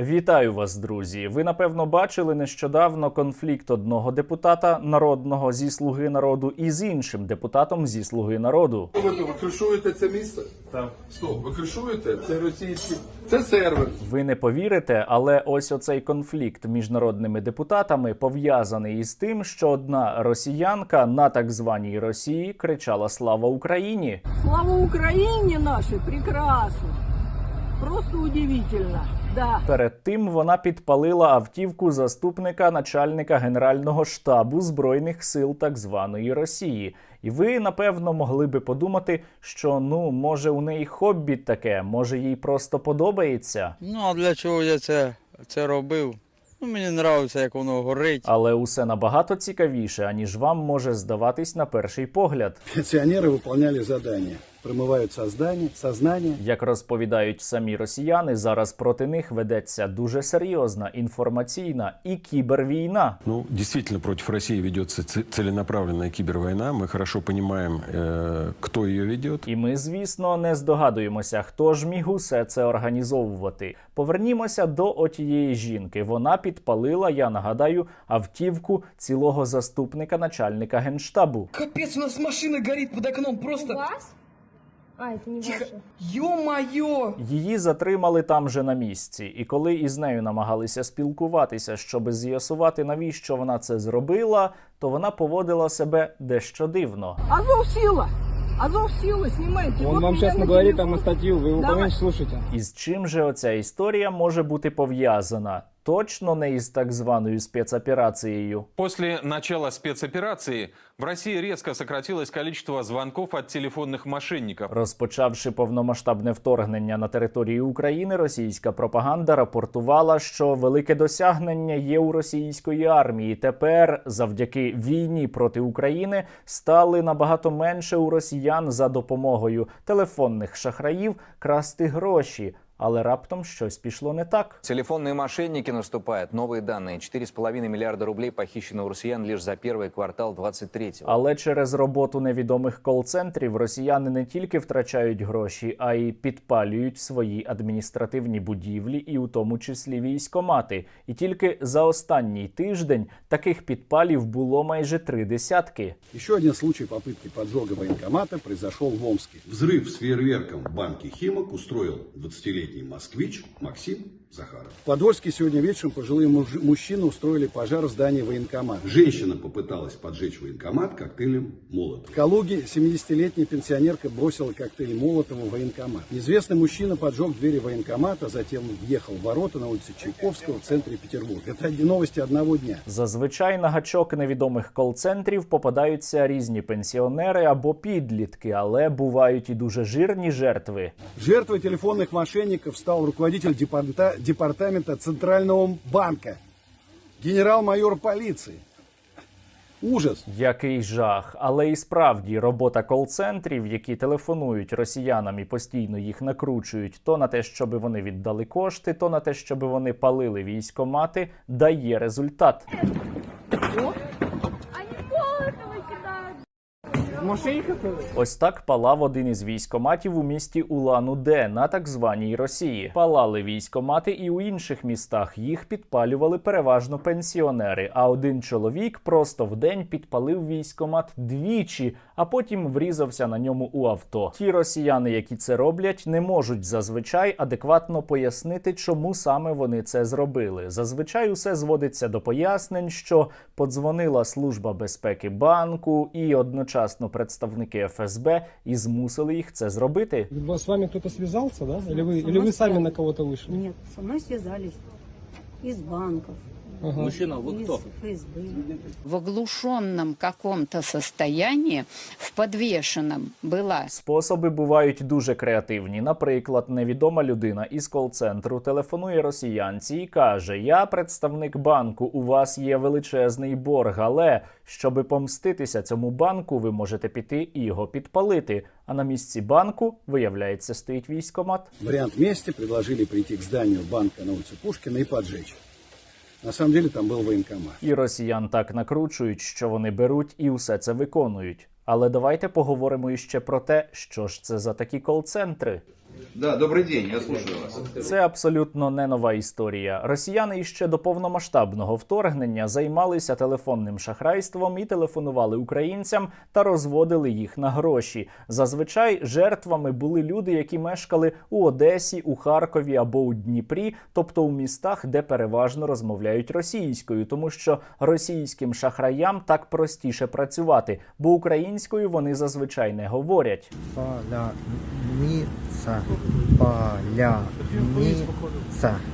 Вітаю вас, друзі. Ви напевно бачили нещодавно конфлікт одного депутата народного зі слуги народу і з іншим депутатом зі слуги народу. Ви ви кришуєте це місце? Так. Стоп, ви кришуєте? Це російський. Це сервер. Ви не повірите, але ось оцей конфлікт між народними депутатами пов'язаний із тим, що одна росіянка на так званій Росії кричала Слава Україні. Слава Украине нашей, прекрасно. Просто удивительно, да. Перед тим вона підпалила автівку заступника начальника генерального штабу збройних сил так званої Росії. І ви напевно могли би подумати, що ну може у неї хобі таке, може їй просто подобається. Ну а для чого я це, це робив? Ну, мені подобається, як воно горить. Але усе набагато цікавіше, аніж вам може здаватись на перший погляд. Пенсионеры выполняли задания Промывают создание, сознание. Як розповідають самі росіяни, зараз проти них ведеться дуже серйозна інформаційна і кібервійна. Ну, действительно, против России ведется ц- целенаправленная кибервойна. Мы хорошо понимаем, э, кто ее ведет. І ми, звісно, не здогадуємося, хто ж міг усе це організовувати. Повернімося до отієї жінки. Вона підпалила, я нагадаю, автівку цілого заступника начальника генштабу. Капец, у нас машина горит под окном, просто... вас? А, это не Тихо. ваше. Ё-моё! Її затримали там же на місці, і коли із нею намагалися спілкуватися, щоб з'ясувати, навіщо вона це зробила, то вона поводила себе дещо дивно. Азов сила! Азов сила, снимайте. Он Вот вам меня сейчас на наговорит телефон. там на статью, вы его Давай. поменьше слушайте. І з чим же оця історія може бути пов'язана? Точно не із так званою спецоперацією. После начала спецоперации в России резко сократилось количество звонков от телефонных мошенников. Розпочавши повномасштабне вторгнення на територію України, російська пропаганда рапортувала, що велике досягнення є у російської армії. Тепер, завдяки війні проти України, стали набагато менше у росіян за допомогою телефонних шахраїв красти гроші. Але раптом щось пішло не так. Телефонные мошенники наступают. Новые данные. 4,5 миллиарда рублей похищено у россиян лишь за первый квартал 23-го. Але через роботу невідомих кол-центрів росіяни не тільки втрачають гроші, а й підпалюють свої адміністративні будівлі, і у тому числі військомати. І тільки за останній тиждень таких підпалів було майже три десятки. Еще один случай попытки поджога военкомата произошел в Омске. Взрыв с фейерверком в банке Химок устроил 20-летний москвич Максим Захаров. В Подольске сегодня вечером пожилые муж- мужчины устроили пожар в здании военкомата. Женщина попыталась поджечь военкомат коктейлем Молотов. В Калуге 70-летняя пенсионерка бросила коктейль Молотова в военкомат. Неизвестный мужчина поджег двери военкомата, затем въехал в ворота на улице Чайковского в центре Петербурга. Это новости одного дня. Зазвичай на гачок невідомих кол-центрів попадаються різні пенсіонери або підлітки, але бувають і дуже жирні жертви. Жертвой телефонных мошенников стал руководитель департа- департамента Центрального банка, генерал-майор полиции. Ужас. Який жах, але і справді робота кол-центрів, які телефонують росіянам і постійно їх накручують, то на те, щоб вони віддали кошти, то на те, щоб вони палили військомати, дає результат. Ось так палав один із військоматів у місті Улан-Удэ на так званій Росії. Палали військомати і у інших містах. Їх підпалювали переважно пенсіонери. А один чоловік просто в день підпалив військомат двічі, а потім врізався на ньому у авто. Ті росіяни, які це роблять, не можуть зазвичай адекватно пояснити, чому саме вони це зробили. Зазвичай усе зводиться до пояснень, що подзвонила служба безпеки банку і одночасно представники ФСБ і змусили їх це зробити. С вами кто-то связался, да? Или вы, Со или мной вы сами связан. на кого-то вышли? Нет, со мной связались из банков, Ага. из ФСБ. в оглушенном каком-то состоянии, в подвешенном была Способи бувають дуже креативні. Наприклад, невідома людина із кол-центру телефонує росіянці і каже: Я представник банку, у вас є величезний борг, але щоби помститися цьому банку, ви можете піти і його підпалити. А на місці банку, виявляється, стоїть військомат. Вариант вместе предложили прийти к зданию банка на улице Пушкина и поджечь. На самом деле там был воєнкомат. І росіян так накручують, що вони беруть і усе це виконують. Але давайте поговоримо іще про те, що ж це за такі кол-центри. Да, добрый день, я слушаю вас. Це абсолютно не нова історія. Росіяни іще до повномасштабного вторгнення займалися телефонним шахрайством і телефонували українцям та розводили їх на гроші. Зазвичай жертвами були люди, які мешкали у Одесі, у Харкові або у Дніпрі, тобто у містах, де переважно розмовляють російською, тому що російським шахраям так простіше працювати, бо українською вони зазвичай не говорять. Поляница. Поляница.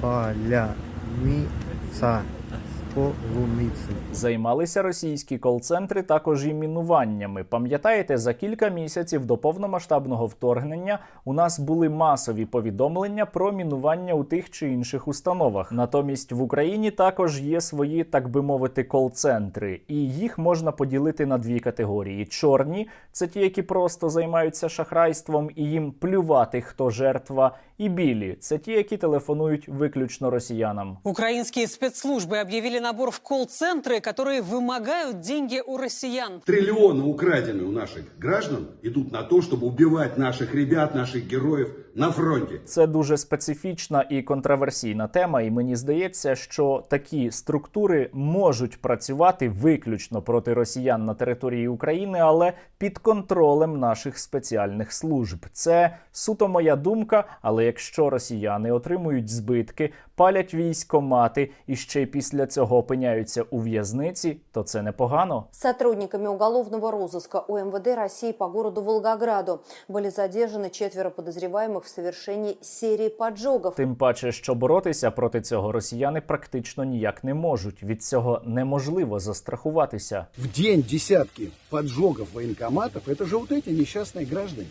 Поляница Полуницы. Займалися російські кол-центри також і мінуваннями. Пам'ятаєте, за кілька місяців до повномасштабного вторгнення у нас були масові повідомлення про мінування у тих чи інших установах. Натомість в Україні також є свої, так би мовити, кол-центри, і їх можна поділити на дві категорії: чорні це ті, які просто займаються шахрайством і їм плювати, хто жертва, і білі це ті, які телефонують виключно росіянам. Украинские спецслужбы объявили набор в колл-центры, которые вымогают деньги у россиян. Триллионы, украденные у наших граждан, идут на то, чтобы убивать наших ребят, наших героев на фронте. Це дуже специфічна і контроверсійна тема, і мені здається, що такі структури можуть працювати виключно проти росіян на території України, але під контролем наших спеціальних служб. Це суто моя думка. Але якщо росіяни отримують збитки, палять військомати і ще й після цього опиняються у в'язниці, то це непогано. Сотрудниками уголовного розыска УМВД России по городу Волгограду были задержаны четверо подозреваемых в совершении серии поджогов. Тим паче, що боротися проти цього росіяни практично ніяк не можуть. Від цього неможливо застрахуватися. В день десятки поджогов военкоматов, это же вот эти несчастные граждане.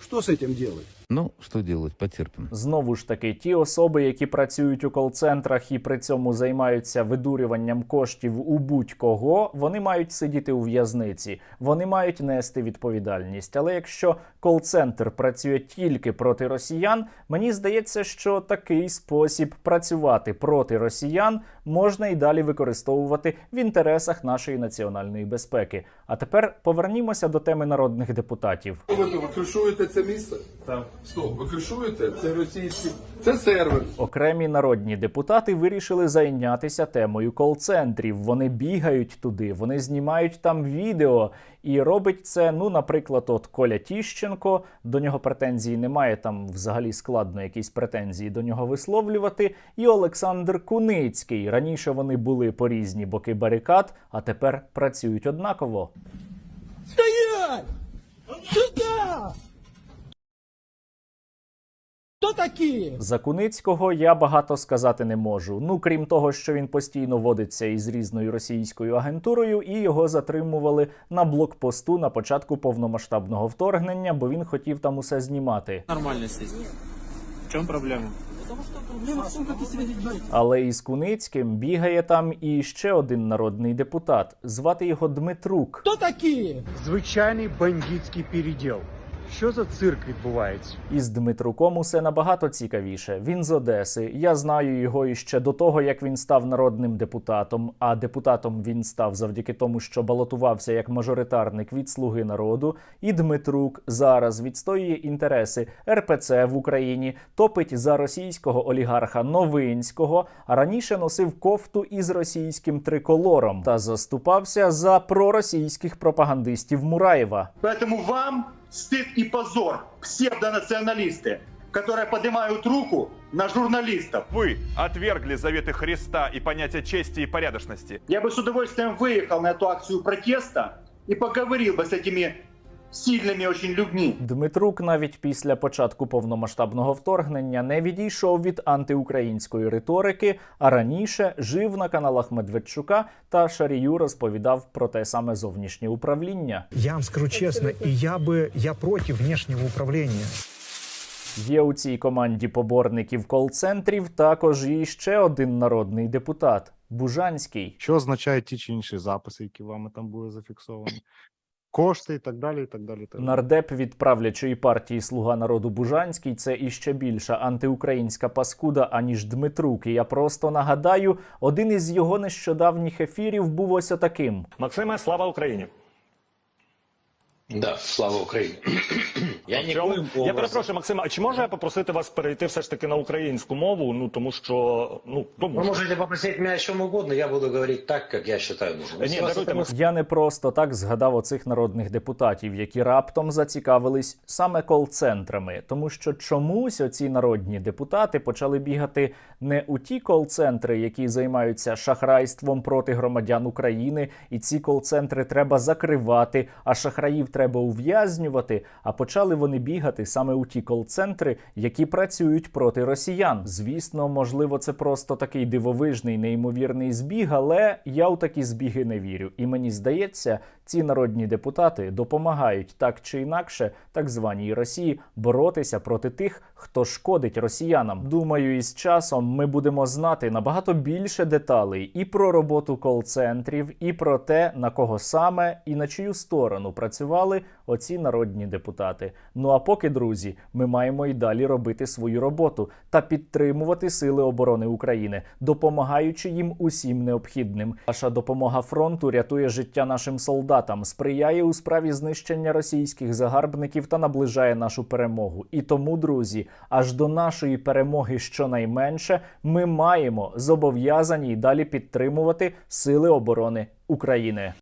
Что с этим делать? Ну, что делать, потерпим. Знову ж таки, ті особи, які працюють у кол-центрах і при цьому займаються видурюванням коштів у будь-кого, вони мають сидіти у в'язниці, вони мають нести відповідальність. Але якщо кол-центр працює тільки проти росіян, мені здається, що такий спосіб працювати проти росіян можна і далі використовувати в інтересах нашої національної безпеки. А тепер повернімося до теми народних депутатів. Ви викришуєте це місце? Так. Стоп, викришуєте? Це російський. Це сервер. Окремі народні депутати вирішили зайнятися темою кол-центрів. Вони бігають туди, вони знімають там відео. І робить це, ну, наприклад, от Коля Тіщенко. До нього претензій немає. Там взагалі складно якісь претензії до нього висловлювати. І Олександр Куницький. Раніше вони були по різні боки барикад, а тепер працюють однаково. Стоять! Сюда! Кто такие? За Куницького я багато сказати не можу. Ну крім того, що він постійно водиться із різною російською агентурою, і його затримували на блокпосту на початку повномасштабного вторгнення, бо він хотів там усе знімати. Нормально сесть. В чем проблема? Але із Куницьким бігає там і ще один народний депутат. Звати його Дмитрук. Кто такие? Звичайний бандитський переділ. Що за цирк відбувається? Із Дмитруком усе набагато цікавіше. Він з Одеси. Я знаю його іще до того, як він став народним депутатом. А депутатом він став завдяки тому, що балотувався як мажоритарник від Слуги народу. І Дмитрук зараз відстоює інтереси РПЦ в Україні, топить за російського олігарха Новинського, а раніше носив кофту із російським триколором та заступався за проросійських пропагандистів Мураєва. Поэтому вам стыд и позор, псевдонационалисты, которые поднимают руку на журналистов. Вы отвергли заветы Христа и понятие чести и порядочности. Я бы с удовольствием выехал на эту акцию протеста и поговорил бы с этими сильными очень людьми. Дмитрук навіть після початку повномасштабного вторгнення не відійшов від антиукраїнської риторики, а раніше жив на каналах Медведчука та Шарію розповідав про те саме зовнішнє управління. Я вам скажу чесно, і я би я проти внешнього управління. Є у цій команді поборників кол-центрів також і ще один народний депутат Бужанський. Що означають ті чи інші записи, які вами там були зафіксовані? Кошти і так далі. і так далі. і так далі. Нардеп від правлячої партії Слуга народу Бужанський це іще більша антиукраїнська паскуда, аніж Дмитрук. І я просто нагадаю, один із його нещодавніх ефірів був ось таким: Максиме, слава Україні! Да, слава Україні. Я В цьому- ніколи Я перепрошую, Максим, а чи можу я попросити вас перейти все ж таки на українську мову? Ну тому що ну тому Вы що. можете попросить меня о чем угодно, я буду говорить так, как я считаю нужным. Если вас это не Я не просто так згадав оцих народних депутатів, які раптом зацікавились саме кол-центрами, тому що чомусь оці народні депутати почали бігати не у ті кол-центри, які займаються шахрайством проти громадян України, і ці кол-центри треба закривати, а шахраїв треба ув'язнювати. А почали вони бігати саме у ті кол-центри, які працюють проти росіян. Звісно, можливо, це просто такий дивовижний, неймовірний збіг, але я у такі збіги не вірю. І мені здається, ці народні депутати допомагають так чи інакше так званій Росії боротися проти тих, хто шкодить росіянам. Думаю, із часом ми будемо знати набагато більше деталей і про роботу кол-центрів, і про те, на кого саме і на чию сторону працювали оці народні депутати. Ну а поки, друзі, ми маємо і далі робити свою роботу та підтримувати сили оборони України, допомагаючи їм усім необхідним. Ваша допомога фронту рятує життя нашим солдатам, сприяє у справі знищення російських загарбників та наближає нашу перемогу. І тому, друзі, аж до нашої перемоги щонайменше ми маємо зобов'язані й далі підтримувати сили оборони України.